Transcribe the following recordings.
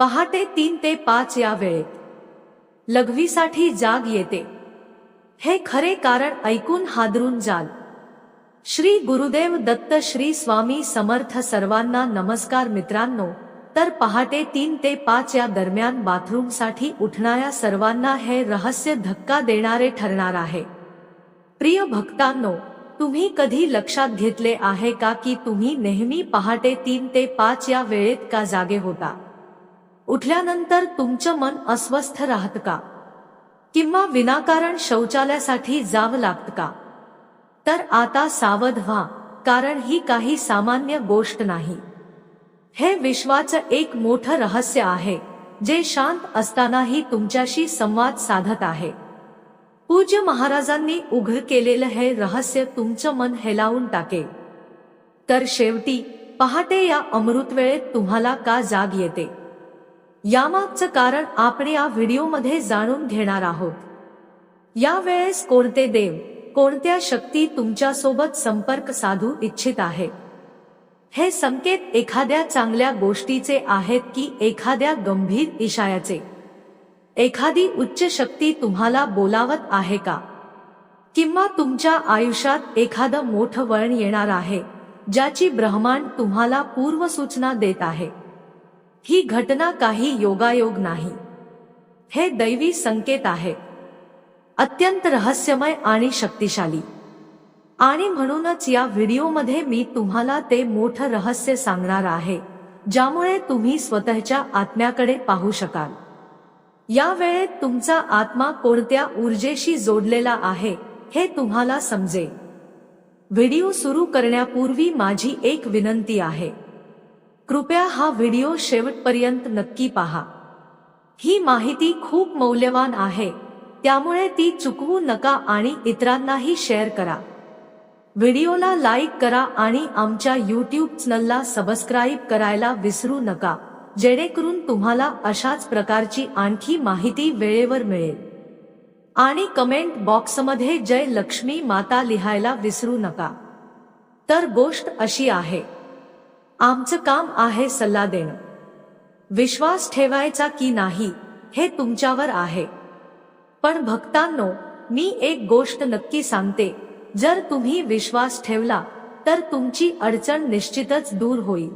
पहाटे तीन ते पाच या वेळेत. लघवीसाठी जाग येते. हे खरे कारण ऐकून हादरून जाल. श्री गुरुदेव दत्त श्री स्वामी समर्थ सर्वांना नमस्कार मित्रांनो तर पहाटे तीन ते पाच या दरम्यान बाथरूमसाठी उठणाऱ्या सर्वांना हे रहस्य धक्का देणारे ठरणार आहे. प्रिय भक्तांनो तुम्ही कधी लक्षात घेतले आहे का की तुम्ही नेहमी पहाटे तीन ते पाच या वेळेत का जागे होता? उठल्यानंतर तुमचं मन अस्वस्थ राहत का? किंवा विनाकारण शौचालयासाठी जावं लागत का? तर आता सावध व्हा कारण ही काही सामान्य गोष्ट नाही. हे विश्वाचं एक मोठं रहस्य आहे जे शांत असतानाही तुमच्याशी संवाद साधत आहे. पूज्य महाराजांनी उघड केलेलं हे रहस्य तुमचं मन हेलावून टाकेल तर शेवटी पहाटे या अमृतवेळेत तुम्हाला का जाग येते? यामागचं कारण आपण या व्हिडिओमध्ये जाणून घेणार आहोत. यावेळेस कोणते देव कोणत्या शक्ती तुमच्यासोबत संपर्क साधू इच्छित आहे? हे संकेत एखाद्या चांगल्या गोष्टीचे आहेत की एखाद्या गंभीर इशायाचे एखादी उच्च शक्ती तुम्हाला बोलावत आहे का? किंवा तुमच्या आयुष्यात एखादं मोठं वळण येणार आहे ज्याची ब्रह्मांड तुम्हाला पूर्वसूचना देत आहे? ही घटना काही योगायोग नाही. हे दैवी संकेत आहे. अत्यंत रहस्यमय आणि शक्तिशाली. आणि म्हणूनच या व्हिडिओमध्ये मी तुम्हाला ते मोठं रहस्य सांगणार आहे ज्यामुळे तुम्ही स्वतःच्या आत्म्याकडे पाहू शकाल. या वेळेत तुमचा आत्मा कोणत्या ऊर्जेशी जोडलेला आहे हे तुम्हाला समजेल. व्हिडिओ सुरू करण्यापूर्वी माझी एक विनंती आहे. कृपया हा व्हिडिओ शेवटपर्यंत नक्की पहा. ही माहिती खूप मौल्यवान आहे त्यामुळे ती चुकवू नका आणि इतरांनाही शेअर करा. व्हिडिओला लाईक करा आणि आमच्या यूट्यूब चॅनलला सबस्क्राईब करायला विसरू नका जेणेकरून तुम्हाला अशाच प्रकारची आणखी माहिती वेळेवर मिळेल. आणि कमेंट बॉक्समध्ये जय लक्ष्मी माता लिहायला विसरू नका. तर गोष्ट अशी आहे आमचं काम आहे सल्ला देणं. विश्वास ठेवायचा की नाही हे तुमच्यावर आहे. पण भक्तांनो मी एक गोष्ट नक्की सांगते जर तुम्ही विश्वास ठेवला तर तुमची अडचण निश्चितच दूर होईल.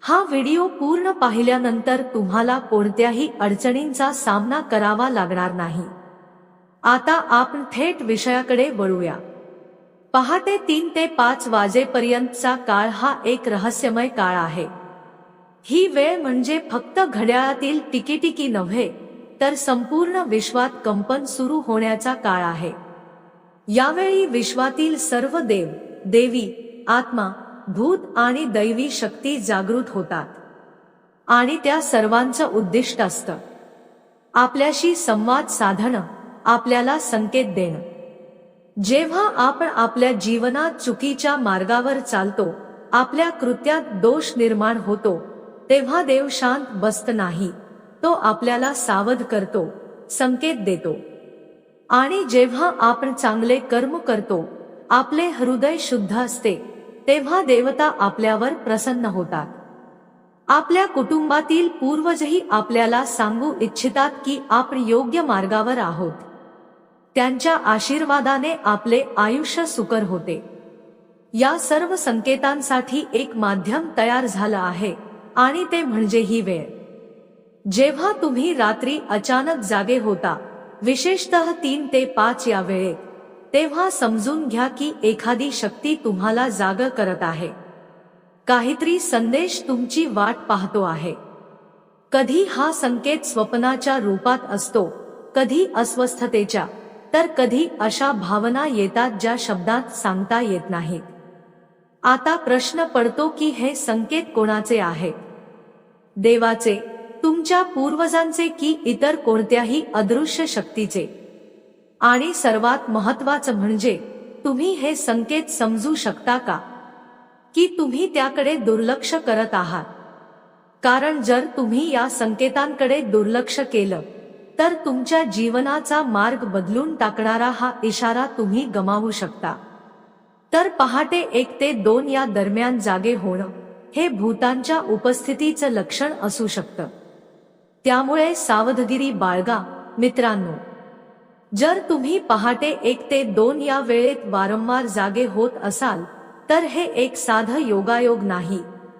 हा व्हिडिओ पूर्ण पाहिल्यानंतर तुम्हाला कोणत्याही अडचणींचा सामना करावा लागणार नाही. आता आपण थेट विषयाकडे वळूया. पहाटे तीन ते पाच वाजेपर्यंतचा काळ हा एक रहस्यमय काळ आहे. ही वेळ म्हणजे फक्त घड्याळातील टिकीटिकी नव्हे तर संपूर्ण विश्वात कंपन सुरू होण्याचा काळ आहे. यावेळी विश्वातील सर्व देव देवी आत्मा भूत आणि दैवी शक्ती जागृत होतात. आणि त्या सर्वांचं उद्दिष्ट असतं. आपल्याशी संवाद साधणं आपल्याला संकेत देणं. जेव्हा आपण आपल्या जीवनात चुकीच्या मार्गावर चालतो आपल्या कृत्यात दोष निर्माण होतो तेव्हा देव शांत बसत नाही. तो आपल्याला सावध करतो संकेत देतो. आणि जेव्हा आपण चांगले कर्म करतो आपले हृदय शुद्ध असते तेव्हा देवता आपल्यावर प्रसन्न होतात. आपल्या कुटुंबातील पूर्वजही आपल्याला सांगू इच्छितात की आपण योग्य मार्गावर आहोत. त्यांच्या आशीर्वादाने आपले आयुष्य सुकर होते. या सर्व संकेतांसाठी एक माध्यम तयार झालं आहे आणि ते म्हणजे ही वेळ. जेव्हा तुम्ही रात्री अचानक जागे होता विशेषतः तीन ते पाच या वेळेत तेव्हा समजून घ्या की एखादी शक्ती तुम्हाला जाग करत आहे. काहीतरी संदेश तुमची वाट पाहतो आहे. कधी हा संकेत स्वप्नाच्या रूपात असतो कधी अस्वस्थतेच्या. तर कधी अशा भावना येतात ज्या शब्दात सांगता येत नाहीत. आता प्रश्न पडतो की हे संकेत कोणाचे आहेत? देवाचे तुमच्या पूर्वजांचे की इतर कोणत्याही अदृश्य शक्तीचे? आणि सर्वात महत्वाचं म्हणजे तुम्ही हे संकेत समजू शकता का? की तुम्ही त्याकडे दुर्लक्ष करत आहात? कारण जर तुम्ही या संकेतांकडे दुर्लक्ष केलं तर तुमच्या जीवनाचा मार्ग बदलून टाकणारा हा इशारा तुम्ही गमावू शकता. तर पहाटे एक ते दोन या दरम्यान जागे होणं हे भूतांच्या उपस्थितीचं लक्षण असू शकतं. त्यामुळे सावधगिरी बाळगा मित्रांनो. जर तुम्ही पहाटे एक ते दोन या वेळेत वारंवार जागे होत असाल तर हे एक साधं योगायोग नाही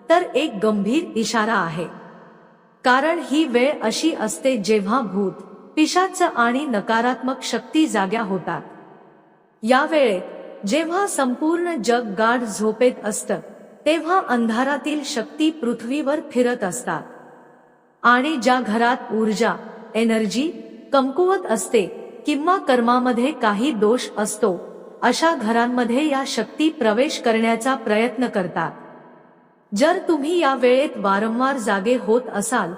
तर एक गंभीर इशारा आहे. कारण ही वेळ अशी असते जेव्हा भूत पिशाच आणि नकारात्मक शक्ती जाग्या होतात. या वेळेत जेव्हा संपूर्ण जग गाढ झोपेत असतं तेव्हा अंधारातील शक्ती पृथ्वीवर फिरत असतात. आणि ज्या घरात ऊर्जा एनर्जी कमकुवत असते किंवा कर्मामध्ये काही दोष असतो अशा घरांमध्ये या शक्ती प्रवेश करण्याचा प्रयत्न करतात. जर तुम्ही या वेळेत वारंवार जागे होत असाल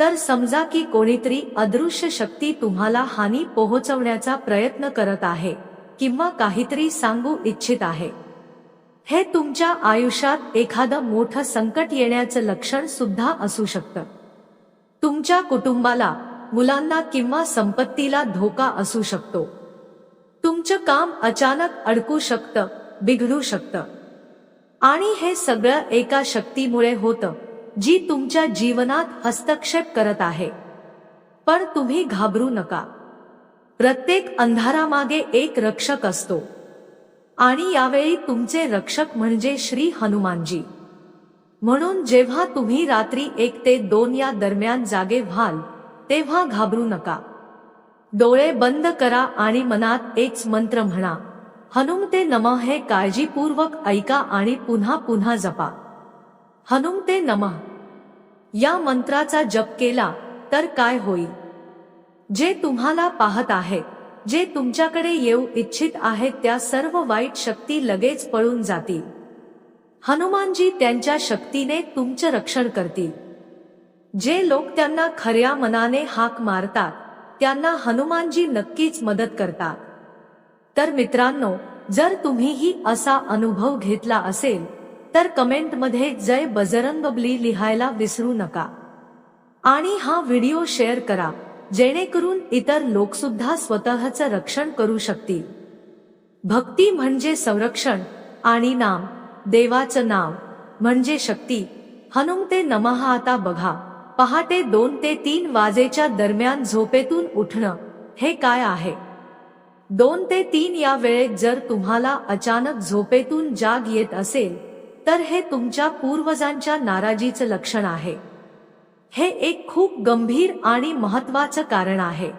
तर समजा की कोणीतरी अदृश्य शक्ती तुम्हाला हानी पोहोचवण्याचा प्रयत्न करत आहे किंवा काहीतरी सांगू इच्छित आहे. हे तुमच्या आयुष्यात एखादं मोठं संकट येण्याचं लक्षण सुद्धा असू शकतं. तुमच्या कुटुंबाला मुलांना किंवा संपत्तीला धोका असू शकतो. तुमचं काम अचानक अडकू शकतं बिघडू शकतं. आणि हे सगळं एका शक्तीमुळे होतं. जी तुमच्या जीवनात हस्तक्षेप करत आहे. पण तुम्ही घाबरू नका. प्रत्येक अंधारामागे एक रक्षक असतो. आणि यावेळी तुमचे रक्षक म्हणजे श्री हनुमानजी. म्हणून जेव्हा तुम्ही रात्री एक ते दोन या दरम्यान जागे व्हाल तेव्हा घाबरू नका. डोळे बंद करा आणि मनात एकच मंत्र म्हणा हनुमते नम हे काळजीपूर्वक ऐका आणि पुन्हा पुन्हा जपा. हनुमते नमः. या मंत्राचा जप केला तर काय होईल? जे तुम्हाला पाहत आहे जे तुमच्याकडे येऊ इच्छित आहेत त्या सर्व वाईट शक्ती लगेच पळून जातील. हनुमानजी त्यांच्या शक्तीने तुमचं रक्षण करतील. जे लोक त्यांना खऱ्या मनाने हाक मारतात त्यांना हनुमानजी नक्कीच मदत करतात. तर मित्रांनो जर तुम्हीही असा अनुभव घेतला असेल तर कमेंटमध्ये जय बजरंगबली लिहायला विसरू नका. आणि हा व्हिडिओ शेअर करा जेणेकरून इतर लोकसुद्धा स्वतःचं रक्षण करू शकतील. भक्ती म्हणजे संरक्षण आणि नाम देवाचं नाव म्हणजे शक्ती. हनुमते नमः आता बघा पहाटे दोन ते तीन वाजेच्या दरम्यान झोपेतून उठणं हे काय आहे? दोन ते तीन या वेळेत जर तुम्हाला अचानक झोपेतून जाग येत असेल तर हे तुमच्या पूर्वजांच्या नाराजीचं लक्षण आहे. हे एक खूप गंभीर आणि महत्वाचं कारण आहे.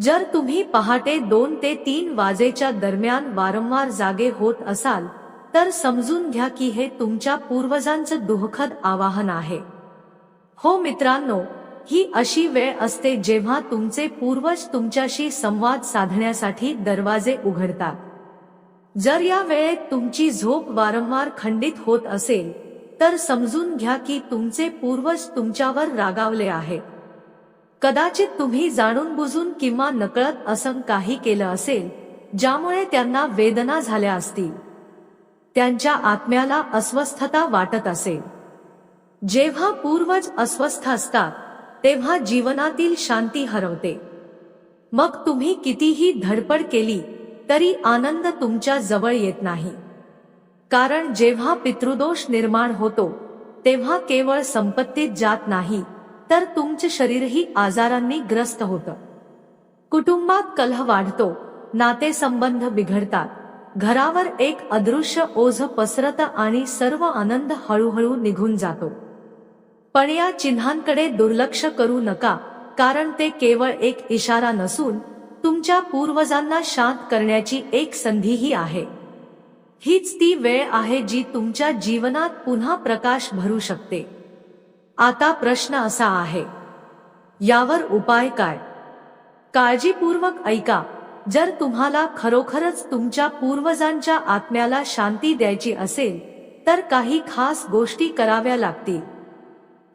जर तुम्ही पहाटे दोन ते तीन वाजेच्या दरम्यान वारंवार जागे होत असाल तर समजून घ्या की हे तुमच्या पूर्वजांचं दुःखद आवाहन आहे. हो मित्रांनो ही अशी वेळ असते जेव्हा तुमचे पूर्वज तुमच्याशी संवाद साधण्यासाठी दरवाजे उघडतात. जर या वेळेत तुमची झोप वारंवार खंडित होत असेल तर समजून घ्या की तुमचे पूर्वज तुमच्यावर रागावले आहेत. कदाचित तुम्ही जाणून बुजून किंवा नकळत असं काही केलं असेल ज्यामुळे त्यांना वेदना झाल्या असतील. त्यांच्या आत्म्याला अस्वस्थता वाटत असेल. जेव्हा पूर्वज अस्वस्थ असतात तेव्हा जीवनातील शांती हरवते. मग तुम्ही कितीही धडपड केली तरी आनंद तुमच्या जवळ येत नाही. कारण जेव्हा पितृदोष निर्माण होतो तेव्हा केवळ संपत्तीत जात नाही तर तुमचे शरीरही आजारांनी ग्रस्त होतं. कुटुंबात कलह वाढतो नातेसंबंध बिघडतात घरावर एक अदृश्य ओझ पसरत आणि सर्व आनंद हळूहळू निघून जातो. पण या चिन्हांकडे दुर्लक्ष करू नका कारण ते केवळ एक इशारा नसून तुमच्या पूर्वजांना शांत करण्याची एक संधीही आहे. हीच ती वेळ आहे जी तुमच्या जीवनात पुन्हा प्रकाश भरू शकते. आता प्रश्न असा आहे. यावर उपाय काय? काळजीपूर्वक ऐका. जर तुम्हाला खरोखरच तुमच्या पूर्वजांच्या आत्म्याला शांती द्यायची असेल तर काही खास गोष्टी कराव्या लागतील.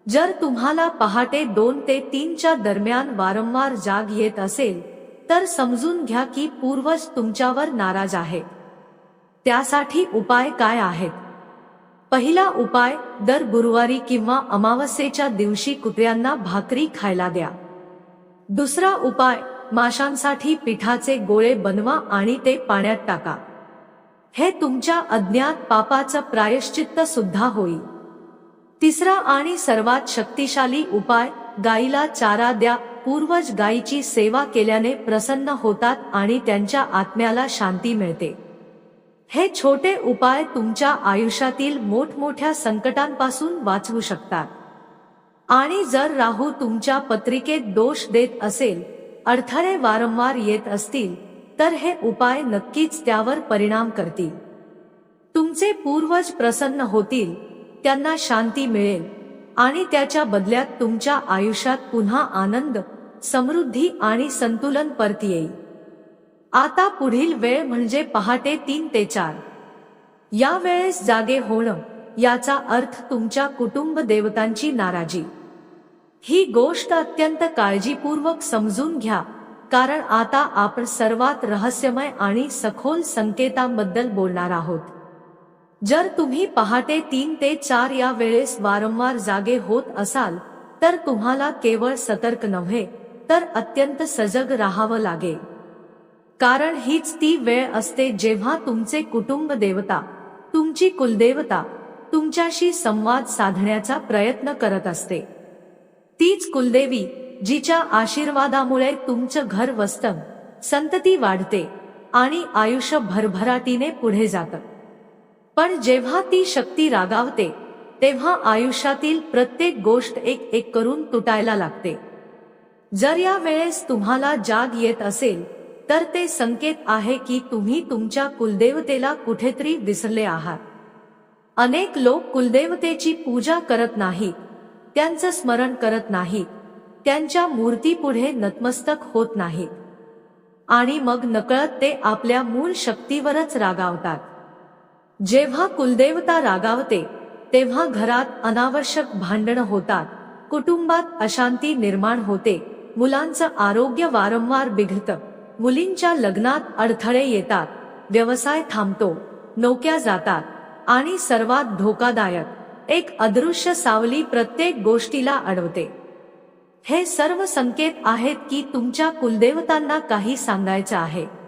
जर तुम्हाला पहाटे दोन ते तीनच्या दरम्यान वारंवार जाग येत असेल तर समजून घ्या की पूर्वज तुमच्यावर नाराज आहेत. त्यासाठी उपाय काय आहेत? पहिला उपाय दर गुरुवारी किंवा अमावस्येच्या दिवशी कुत्र्यांना भाकरी खायला द्या. दुसरा उपाय माशांसाठी पिठाचे गोळे बनवा आणि ते पाण्यात टाका. हे तुमच्या अज्ञात पापाचं प्रायश्चित्त सुद्धा होईल. तिसरा आणि सर्वात शक्तिशाली उपाय गाईला चारा द्या पूर्वज गायीची सेवा केल्याने प्रसन्न होतात आणि त्यांच्या आत्म्याला शांती मिळते. हे छोटे उपाय तुमच्या आयुष्यातील मोठमोठ्या संकटांपासून वाचवू शकतात. आणि जर राहू तुमच्या पत्रिकेत दोष देत असेल अडथळे वारंवार येत असतील तर हे उपाय नक्कीच त्यावर परिणाम करतील. तुमचे पूर्वज प्रसन्न होतील त्यांना शांती मिळेल. आणि त्याच्या बदल्यात तुमच्या आयुष्यात पुन्हा आनंद समृद्धी आणि संतुलन परत येईल. आता पुढील वेळ म्हणजे पहाटे तीन ते चार. या वेळेस जागे होणं याचा अर्थ तुमच्या कुटुंब देवतांची नाराजी. ही गोष्ट अत्यंत काळजीपूर्वक समजून घ्या कारण आता आपण सर्वात रहस्यमय आणि सखोल संकेतांबद्दल बोलणार आहोत. जर तुम्ही पहाटे तीन ते चार या वेळेस वारंवार जागे होत असाल तर तुम्हाला केवळ सतर्क नव्हे तर अत्यंत सजग राहावं लागेल. कारण हीच ती वेळ असते जेव्हा तुमचे कुटुंब देवता तुमची कुलदेवता तुमच्याशी संवाद साधण्याचा प्रयत्न करत असते. तीच कुलदेवी जिच्या आशीर्वादामुळे तुमचं घर वस्तम संतती वाढते आणि आयुष्य भरभराटीने पुढे जातं. पण जेव्हा ती शक्ती रागावते तेव्हा आयुष्यातील प्रत्येक गोष्ट एक एक करून तुटायला लागते. जर या वेळेस तुम्हाला जाग येत असेल तर ते संकेत आहे की तुम्ही तुमच्या कुलदेवतेला कुठेतरी विसरले आहात. अनेक लोक कुलदेवतेची पूजा करत नाहीत त्यांचं स्मरण करत नाहीत त्यांच्या मूर्तीपुढे नतमस्तक होत नाहीत. आणि मग नकळत ते आपल्या मूळ शक्तीवरच रागावतात. जेव्हा कुलदेवता रागावते तेव्हा घरात अनावश्यक भांडणं होतात. कुटुंबात अशांती निर्माण होते. मुलांचं आरोग्य वारंवार बिघडतं. मुलींच्या लग्नात अडथळे येतात. व्यवसाय थांबतो. नोक्या जातात. आणि सर्वात धोकादायक एक अदृश्य सावली प्रत्येक गोष्टीला अडवते. हे सर्व संकेत आहेत की तुमच्या कुलदेवतांना काही सांगायचं आहे.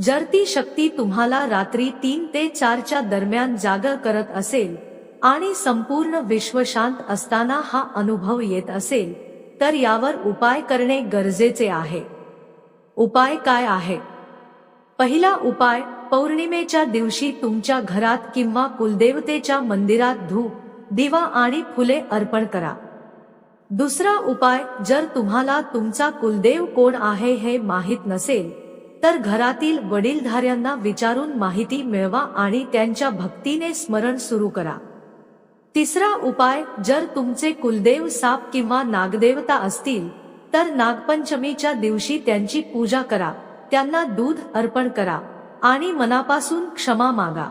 जर ती शक्ती तुम्हाला रात्री तीन ते चारच्या दरम्यान जागर करत असेल आणि संपूर्ण विश्व शांत असताना हा अनुभव येत असेल तर यावर उपाय करणे गरजेचे आहे. उपाय काय आहे? पहिला उपाय पौर्णिमेच्या दिवशी तुमच्या घरात किंवा कुलदेवतेच्या मंदिरात धूप दिवा आणि फुले अर्पण करा. दुसरा उपाय जर तुम्हाला तुमचा कुलदेव कोण आहे हे माहीत नसेल तर घरातील वडीलधाऱ्यांना विचारून माहिती मिळवा आणि त्यांच्या भक्तीने स्मरण सुरू करा. तिसरा उपाय जर तुमचे कुलदेव साप किंवा नागदेवता असतील तर नागपंचमीच्या दिवशी त्यांची पूजा करा. त्यांना दूध अर्पण करा आणि मनापासून क्षमा मागा.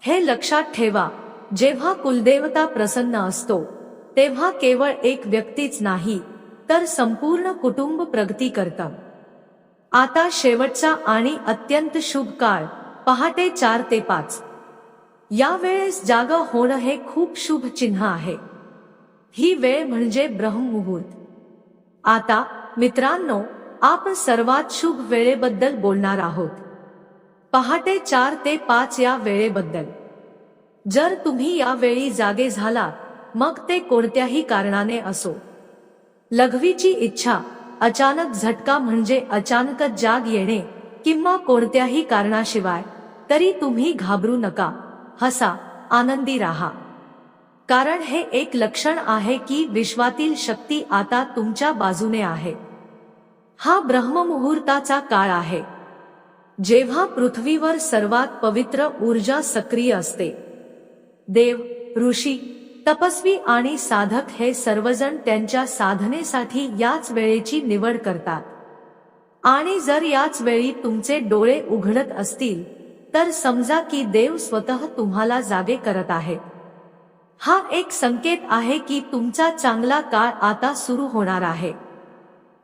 हे लक्षात ठेवा जेव्हा कुलदेवता प्रसन्न असतो तेव्हा केवळ एक व्यक्तीच नाही तर संपूर्ण कुटुंब प्रगती करतं. आता शेवटचा आणि अत्यंत शुभ काळ. पहाटे चार ते पाच. या वेळेस जाग होणं हे खूप शुभ चिन्ह आहे. ही वेळ म्हणजे ब्रह्ममुहूर्त. आता मित्रांनो आपण सर्वात शुभ वेळेबद्दल बोलणार आहोत. पहाटे चार ते पाच या वेळेबद्दल. जर तुम्ही या वेळी जागे झाला मग ते कोणत्याही कारणाने असो. लघवीची इच्छा अचानक झटका म्हणजे अचानकच जाग येणे किंवा कोणत्याही कारणाशिवाय तरी तुम्ही घाबरू नका. हसा आनंदी राहा. कारण हे एक लक्षण आहे की विश्वातील शक्ती आता तुमच्या बाजूने आहे. हा ब्रह्ममुहूर्ताचा काळ आहे. जेव्हा पृथ्वीवर सर्वात पवित्र ऊर्जा सक्रिय असते. देव ऋषी तपस्वी आणि साधक हे सर्वजण त्यांच्या साधनेसाठी याच वेळेची निवड करतात. आणि जर याच वेळी तुमचे डोळे उघडत असतील तर समजा की देव स्वतः तुम्हाला जागे करत आहे. हा एक संकेत आहे की तुमचा चांगला काळ आता सुरू होणार आहे.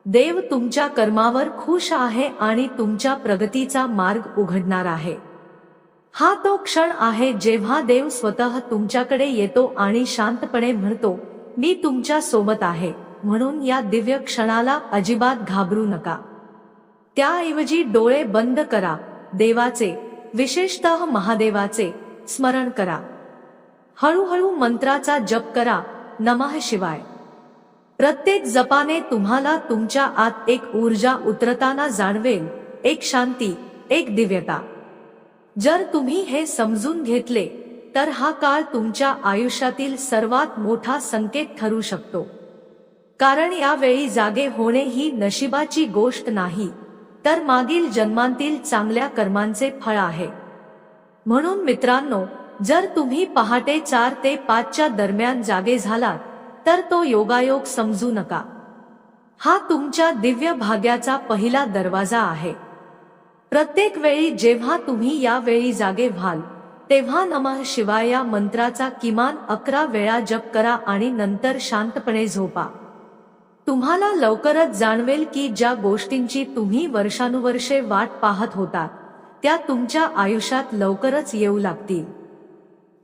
देव तुमच्या कर्मावर खुश आहे आणि तुमच्या प्रगतीचा मार्ग उघडणार आहे. हा तो क्षण आहे जेव्हा देव स्वतः तुमच्याकडे येतो आणि शांतपणे म्हणतो मी तुमच्यासोबत आहे म्हणून या दिव्य क्षणाला अजिबात घाबरू नका. त्याऐवजी डोळे बंद करा देवाचे विशेषतः महादेवाचे स्मरण करा. हळूहळू मंत्राचा जप करा नमः शिवाय. प्रत्येक जपाने तुम्हाला तुमच्या आत एक ऊर्जा उतरताना जाणवेल एक शांती एक दिव्यता. जर तुम्ही हे समजून घेतले तर हा काळ तुमच्या आयुष्यातील सर्वात मोठा संकेत ठरू शकतो. कारण यावेळी जागे होणे ही नशिबाची गोष्ट नाही तर मागील जन्मांतील चांगल्या कर्मांचे फळ आहे. म्हणून मित्रांनो जर तुम्ही पहाटे चार ते पाचच्या दरम्यान जागे झालात तर तो योगायोग समजू नका. हा तुमच्या दिव्य भाग्याचा पहिला दरवाजा आहे. प्रत्येक वेळी जेव्हा तुम्ही या वेळी जागे व्हाल तेव्हा नमः शिवाय या मंत्राचा किमान अकरा वेळा जप करा आणि नंतर शांतपणे झोपा. तुम्हाला लवकरच जाणवेल की ज्या गोष्टींची तुम्ही वर्षानुवर्षे वाट पाहत होता त्या तुमच्या आयुष्यात लवकरच येऊ लागतील.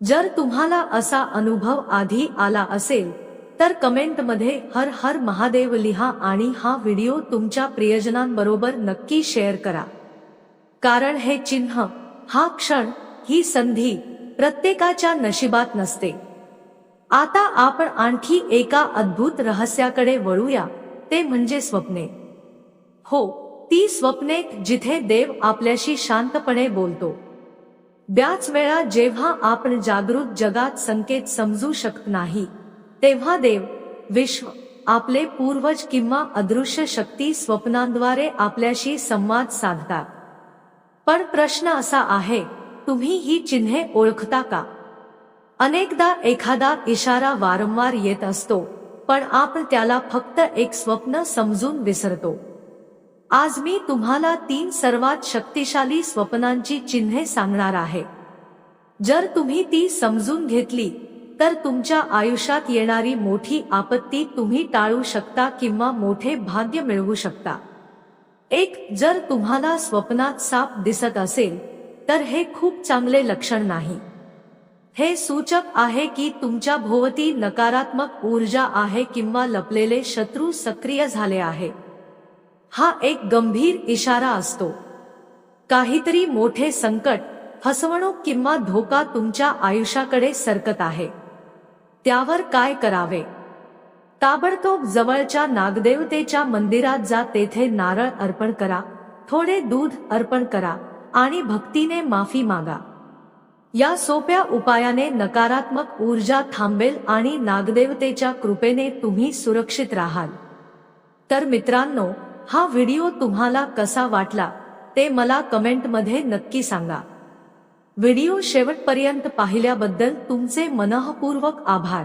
जर तुम्हाला असा अनुभव आधी आला असेल तर कमेंटमध्ये हर हर महादेव लिहा आणि हा व्हिडिओ तुमच्या प्रियजनांबरोबर नक्की शेअर करा. कारण हे चिन्ह हा क्षण ही संधी प्रत्येकाच्या नशिबात नसते. आता आपण आणखी एका अद्भुत रहस्याकडे वळूया ते म्हणजे स्वप्ने. हो ती स्वप्ने जिथे देव आपल्याशी शांतपणे बोलतो. ब्याच वेळा जेव्हा आपण जागृत जगात संकेत समजू शकत नाही तेव्हा देव विश्व आपले पूर्वज किंवा अदृश्य शक्ती स्वप्नांद्वारे आपल्याशी संवाद साधतात. पण प्रश्न असा आहे तुम्ही ही चिन्हे ओळखता का? अनेकदा एखादा इशारा वारंवार येत असतो पण आपण त्याला फक्त एक स्वप्न समजून विसरतो. आज मी तुम्हाला तीन सर्वात शक्तिशाली स्वप्नांची चिन्हे सांगणार आहे. जर तुम्ही ती समजून घेतली तर तुमच्या आयुष्यात येणारी मोठी आपत्ती तुम्ही टाळू शकता किंवा मोठे भाग्य मिळवू शकता. एक जर तुम्हाला स्वप्नात साप दिसत असेल तर हे खूप चांगले लक्षण नाही. हे सूचक आहे की तुमच्या भोवती नकारात्मक ऊर्जा आहे किंवा लपलेले शत्रू सक्रिय झाले आहे. हा एक गंभीर इशारा असतो. काहीतरी मोठे संकट फसवणूक किंवा धोका तुमच्या आयुष्याकडे सरकत आहे. त्यावर काय करावे? ताबडतोब जवळच्या नागदेवतेच्या मंदिरात जा तेथे नारळ अर्पण करा थोडे दूध अर्पण करा आणि भक्तीने माफी मागा. या सोप्या उपायाने नकारात्मक ऊर्जा थांबेल आणि नागदेवतेच्या कृपेने तुम्ही सुरक्षित राहाल. तर मित्रांनो हा व्हिडिओ तुम्हाला कसा वाटला ते मला कमेंटमध्ये नक्की सांगा. व्हिडिओ शेवटपर्यंत पाहिल्याबद्दल तुमचे मनःपूर्वक आभार.